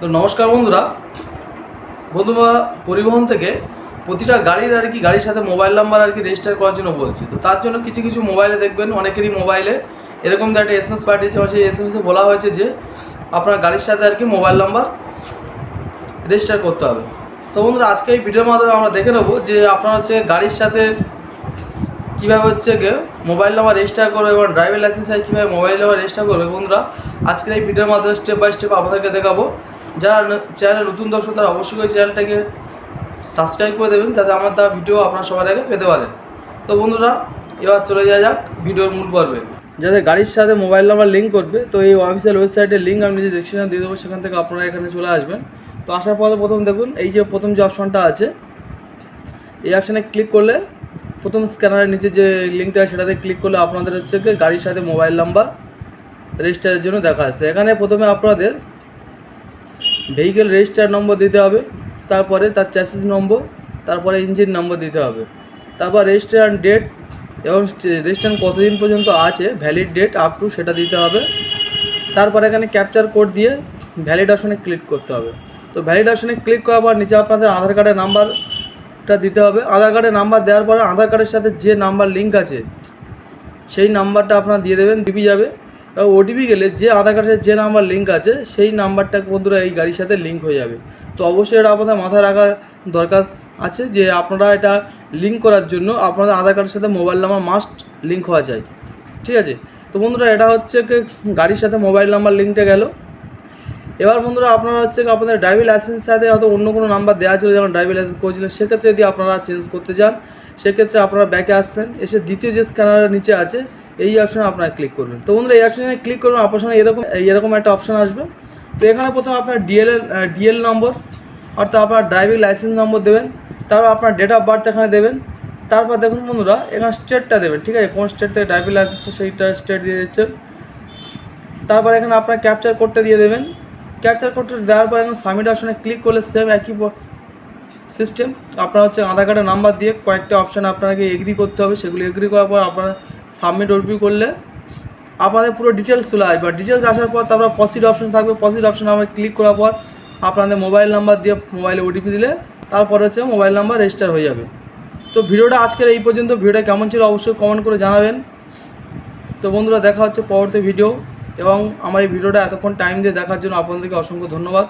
তো নমস্কার বন্ধুরা। বন্ধুরা পরিবহন থেকে প্রতিটা গাড়ির আর কি গাড়ির সাথে মোবাইল নাম্বার আর কি রেজিস্টার করার জন্য বলছি। তো তার জন্য কিছু কিছু মোবাইলে দেখবেন, অনেকেরই মোবাইলে এরকম একটা এস এম এস পাঠিয়েছে সেই এস এম এসে বলা হয়েছে যে আপনার গাড়ির সাথে আর কি মোবাইল নাম্বার রেজিস্টার করতে হবে। তো বন্ধুরা, আজকে এই ভিডিওর মাধ্যমে আমরা দেখে নেব যে আপনার হচ্ছে গাড়ির সাথে কীভাবে হচ্ছে গিয়ে মোবাইল নাম্বার রেজিস্টার করবে এবং ড্রাইভিং লাইসেন্স কীভাবে মোবাইল নাম্বার রেজিস্টার করবে। বন্ধুরা, আজকের এই ভিডিওর মাধ্যমে স্টেপ বাই স্টেপ আপনাদেরকে দেখাবো। যারা চ্যানেলে নতুন দর্শক, তারা অবশ্যই ওই চ্যানেলটাকে সাবস্ক্রাইব করে দেবেন, যাতে আমার তার ভিডিও আপনার সবার আগে পেতে পারেন। তো বন্ধুরা, এবার চলে যাওয়া যাক ভিডিওর মূল পর্বে। যাদের গাড়ির সাথে মোবাইল নাম্বার লিঙ্ক করবে, তো এই অফিসিয়াল ওয়েবসাইটের লিঙ্ক আমি নিজে ডিসক্রিপশনে দিয়ে দেবো, সেখান থেকে আপনারা এখানে চলে আসবেন। তো আসার পরে প্রথম দেখুন, এই যে প্রথম যে অপশনটা আছে, এই অপশানে ক্লিক করলে প্রথম স্ক্যানারের নিচে যে লিঙ্কটা সেটাতে ক্লিক করলে আপনাদের হচ্ছে গাড়ির সাথে মোবাইল নাম্বার রেজিস্টারের জন্য দেখা আসছে এখানে প্রথমে আপনাদের ভেহিকেল রেজিস্টার নম্বর দিতে হবে, তারপরে তার চ্যাসিস নম্বর তারপরে ইঞ্জিন নম্বর দিতে হবে। তারপর রেজিস্ট্রেশন ডেট এবং রেজিস্ট্রেশন কতদিন পর্যন্ত আছে ভ্যালিড ডেট আপ টু সেটা দিতে হবে। তারপর এখানে ক্যাপচার কোড দিয়ে ভ্যালিড অপশনে ক্লিক করতে হবে। তো ভ্যালিড অপশনে ক্লিক করার পর নিচে আপনাদের আধার কার্ডের নাম্বারটা দিতে হবে। আধার কার্ডের নাম্বার দেওয়ার পরে আধার কার্ডের সাথে যে নাম্বার লিঙ্ক আছে, সেই নাম্বারটা আপনারা দিয়ে দেবেন ডিপি যাবে। ওটিপি গেলে যে আধার কার্ডের যে নাম্বার লিঙ্ক আছে, সেই নাম্বারটা বন্ধুরা এই গাড়ির সাথে লিঙ্ক হয়ে যাবে। তো অবশ্যই এটা আপনাদের মাথায় রাখা দরকার আছে যে আপনারা এটা লিঙ্ক করার জন্য আপনাদের আধার কার্ডের সাথে মোবাইল নাম্বার মাস্ট লিঙ্ক হওয়া চাই। ঠিক আছে? তো বন্ধুরা এটা হচ্ছে গাড়ির সাথে মোবাইল নাম্বার লিঙ্কটা গেল। এবার বন্ধুরা আপনারা হচ্ছে আপনাদের ড্রাইভিং লাইসেন্সের সাথে হয়তো অন্য কোনো নাম্বার দেওয়া ছিল, যেমন ড্রাইভিং লাইসেন্স করেছিল, সেক্ষেত্রে যদি আপনারা চেঞ্জ করতে চান, সেক্ষেত্রে আপনারা ব্যাকে আসছেন, এসে দ্বিতীয় যে স্ক্যানারের নিচে আছে এই অপশানে আপনারা ক্লিক করবেন। তো বন্ধুরা, এই অপশানে ক্লিক করবেন, আপনার সামনে এরকম এরকম একটা অপশান আসবে। তো এখানে প্রথমে আপনার ডিএল ডিএল নম্বর অর্থাৎ আপনার ড্রাইভিং লাইসেন্স নম্বর দেবেন, তারপর আপনার ডেট অফ বার্থ এখানে দেবেন, তারপর দেখুন বন্ধুরা, এখানে স্টেটটা দেবেন, ঠিক আছে? কোন স্টেট থেকে ড্রাইভিং লাইসেন্সটা সেইটা স্টেট দিয়ে দিচ্ছেন। তারপর এখানে আপনার ক্যাপচার কোডটা দিয়ে দেবেন। ক্যাপচার কোডটা দেওয়ার পর এখানে সাবমিট অপশানে ক্লিক করলে সেম একই সিস্টেম আপনার হচ্ছে আধার কার্ডের নাম্বার দিয়ে কয়েকটা অপশান আপনাকে এগ্রি করতে হবে। সেগুলো এগ্রি করার পর আপনার সাবমিট ওটিপি করলে আপনাদের পুরো ডিটেলস চলে আসবে। ডিটেলস আসার পর তারপর পসিড অপশন থাকবে। পসিড অপশন আমরা ক্লিক করার পর আপনাদের মোবাইল নাম্বার দিয়ে মোবাইলে ওটিপি দিলে তারপর হচ্ছে মোবাইল নাম্বার রেজিস্টার হয়ে যাবে। তো ভিডিওটা আজকের এই পর্যন্ত। ভিডিওটা কেমন ছিল অবশ্যই কমেন্ট করে জানাবেন। তো বন্ধুরা, দেখা হচ্ছে পরবর্তী ভিডিও এবং আমার এই ভিডিওটা এতক্ষণ টাইম দিয়ে দেখার জন্য আপনাদেরকে অসংখ্য ধন্যবাদ।